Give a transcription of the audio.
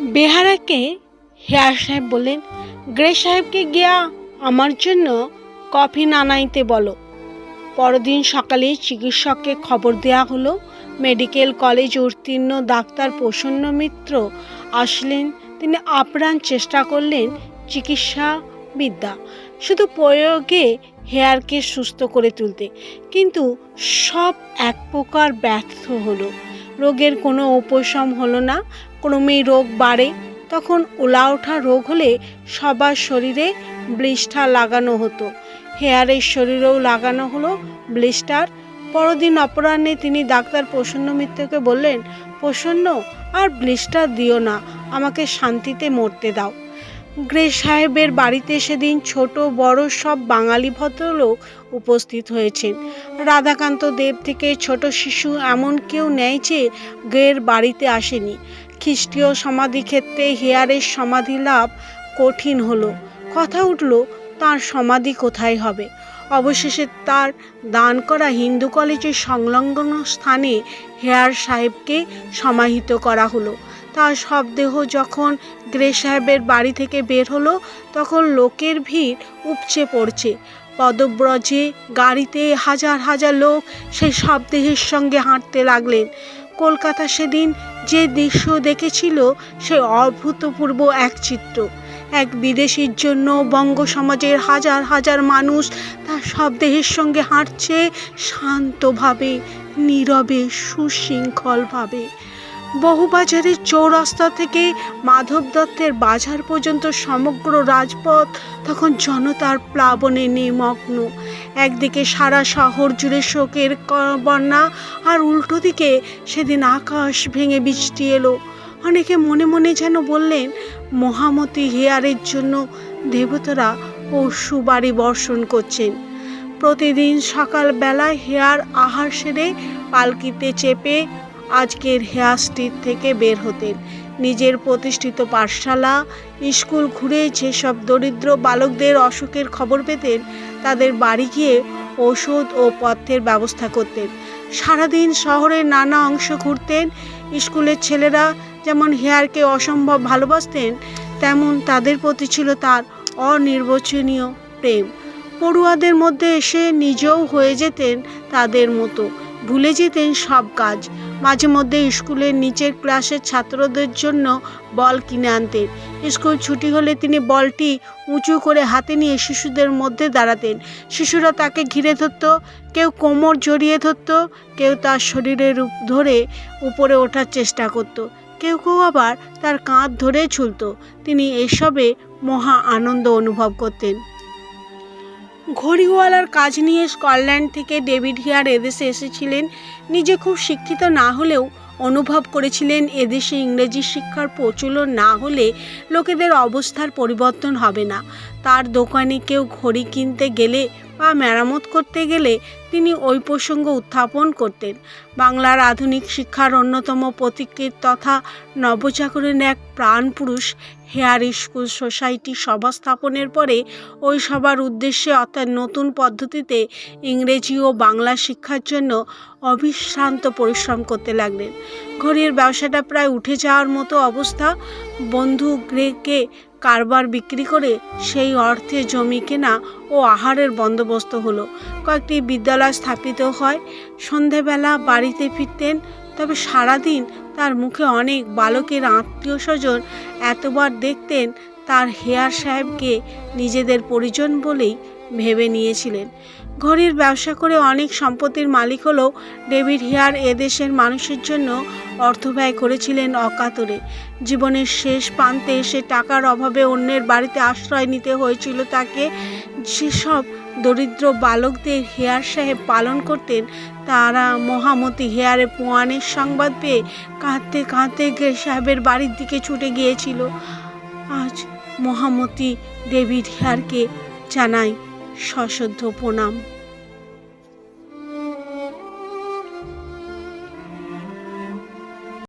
বেহারাকে hair সাহেব বললেন, grey সাহেবকে গিয়া আমার জন্য কফি নানাইতে বলো। পরদিন সকালে চিকিৎসককে খবর দেওয়া হলো, মেডিকেল কলেজ উত্তীর্ণ ডাক্তার প্রসন্ন মিত্র আসলেন। তিনি আপ্রাণ চেষ্টা করলেন চিকিৎসা বিদ্যা শুধু প্রয়োগে হেয়ারকে সুস্থ করে তুলতে। কিন্তু সব এক প্রকার ব্যর্থ হলো। রোগের কোনো উপশম হলো না। ক্রমেই রোগ বাড়ে। তখন ওলা ওঠা রোগ হলে সবার শরীরে ব্লিস্টার লাগানো হতো। হেয়ারের শরীরেও লাগানো হলো ব্লিস্টার পরদিন অপরাহ্নে তিনি ডাক্তার প্রসন্ন মিত্রকে বললেন, প্রসন্ন, আর ব্লিস্টার দিও না। আমাকে শান্তিতে মরতে দাও। গ্রে সাহেবের বাড়িতে সেদিন ছোট, বড় সব বাঙালি ভদ্রলোক উপস্থিত হয়েছেন। রাধাকান্ত দেব থেকে ছোট শিশু এমন কেউ নেয় যে গ্রের বাড়িতে আসেনি। খ্রিস্টীয় সমাধিক্ষেত্রে হেয়ারের সমাধি লাভ কঠিন হলো। কথা উঠল, তার সমাধি কোথায় হবে? অবশেষে তার দান করা হিন্দু কলেজের সংলগ্ন স্থানে হেয়ার সাহেবকে সমাহিত করা হলো। তার সব দেহ যখন গ্রে সাহেবের বাড়ি থেকে বের হলো, তখন লোকের ভিড় উপচে পড়ছে। পদব্রজে গাড়িতে হাজার হাজার লোক সেই সব দেহের সঙ্গে হাঁটতে লাগলেন। কলকাতা সেদিন যে দৃশ্য দেখেছিল, সে অভূতপূর্ব এক চিত্র। এক বিদেশির জন্য বঙ্গ সমাজের হাজার হাজার মানুষ তার সব দেহের সঙ্গে হাঁটছে শান্তভাবে, নীরবে, সুশৃঙ্খলভাবে। বহুবাজারের চৌরাস্তা থেকে মাধব দত্তের বাজার পর্যন্ত সমগ্র রাজপথ তখন জনতার প্লাবনে নিমগ্ন। একদিকে সারা শহর জুড়ে শোকের বন্যা, আর উল্টো দিকে সেদিন আকাশ ভেঙে বৃষ্টি এলো। অনেকে মনে মনে যেন বললেন, মহামতি হেয়ারের জন্য দেবতারা ও সুবাড়ি বর্ষণ করছেন। প্রতিদিন সকালবেলায় হেয়ার আহার সেরে পালকিতে চেপে আজকের হেয়ার স্ট্রিট থেকে বের হতেন। নিজের প্রতিষ্ঠিত পাঠশালা, স্কুল ঘুরে যেসব দরিদ্র বালকদের অসুখের খবর পেতেন, তাদের বাড়ি গিয়ে ওষুধ ও পথ্যের ব্যবস্থা করতেন। সারাদিন শহরের নানা অংশ ঘুরতেন। স্কুলের ছেলেরা যেমন হেয়ারকে অসম্ভব ভালোবাসতেন, তেমন তাদের প্রতি ছিল তার অনির্বচনীয় প্রেম। পড়ুয়াদের মধ্যে এসে নিজেও হয়ে যেতেন তাদের মতো। ভুলে যেতেন সব কাজ। মাঝে মধ্যে স্কুলের নিচের ক্লাসের ছাত্রদের জন্য বল কিনে আনতেন। স্কুল ছুটি হলে তিনি বলটি উঁচু করে হাতে নিয়ে শিশুদের মধ্যে দাঁড়াতেন। শিশুরা তাকে ঘিরে ধরত, কেউ কোমর জড়িয়ে ধরত, কেউ তার শরীরের ধরে উপরে ওঠার চেষ্টা করত। কেউ কেউ আবার তার কাঁধ ধরে ঝুলত। তিনি এসবে মহা আনন্দ অনুভব করতেন। ঘড়িওয়ালার কাজ নিয়ে স্কটল্যান্ড থেকে ডেভিড হিয়ার এদেশে এসেছিলেন। নিজে খুব শিক্ষিত না হলেও অনুভব করেছিলেন এদেশে ইংরেজি শিক্ষার প্রচলন না হলে লোকেদের অবস্থার পরিবর্তন হবে না। তার দোকানে কেউ ঘড়ি কিনতে গেলে বা মেরামত করতে গেলে তিনি ওই প্রসঙ্গ উত্থাপন করতেন। বাংলার আধুনিক শিক্ষার অন্যতম প্রতীকীর তথা নবজাগরণ এক প্রাণপুরুষ হেয়ার স্কুল সোসাইটি সভা স্থাপনের পরে ওই সবার উদ্দেশ্যে অর্থাৎ নতুন পদ্ধতিতে ইংরেজি ও বাংলা শিক্ষার জন্য অবিশ্রান্ত পরিশ্রম করতে লাগলেন। ঘড়ির ব্যবসাটা প্রায় উঠে যাওয়ার মতো অবস্থা। বন্ধু গ্রেকে কারবার বিক্রি করে সেই অর্থে জমি কেনা ও আহারের বন্দোবস্ত হলো। কয়েকটি বিদ্যালয় স্থাপিত হয়। সন্ধেবেলা বাড়িতে ফিরতেন, তবে সারাদিন তার মুখে অনেক বালকের আত্মীয় স্বজন এতবার দেখতেন তার হেয়ার সাহেবকে নিজেদের পরিজন বলেই ভেবে নিয়েছিলেন। ঘড়ির ব্যবসা করে অনেক সম্পত্তির মালিক হলেও ডেভিড হেয়ার এদেশের মানুষের জন্য অর্থ ব্যয় করেছিলেন অকাতরে। জীবনের শেষ প্রান্তে এসে টাকার অভাবে অন্যের বাড়িতে আশ্রয় নিতে হয়েছিল তাকে। যেসব দরিদ্র বালকদের হেয়ার সাহেব পালন করতেন, তারা মহামতি হেয়ারে পোয়ানের সংবাদ পেয়ে কাঁদতে কাঁদতে সাহেবের বাড়ির দিকে ছুটে গিয়েছিল। আজ মহামতি ডেভিড হেয়ারকে জানাই সশ্রদ্ধ প্রণাম।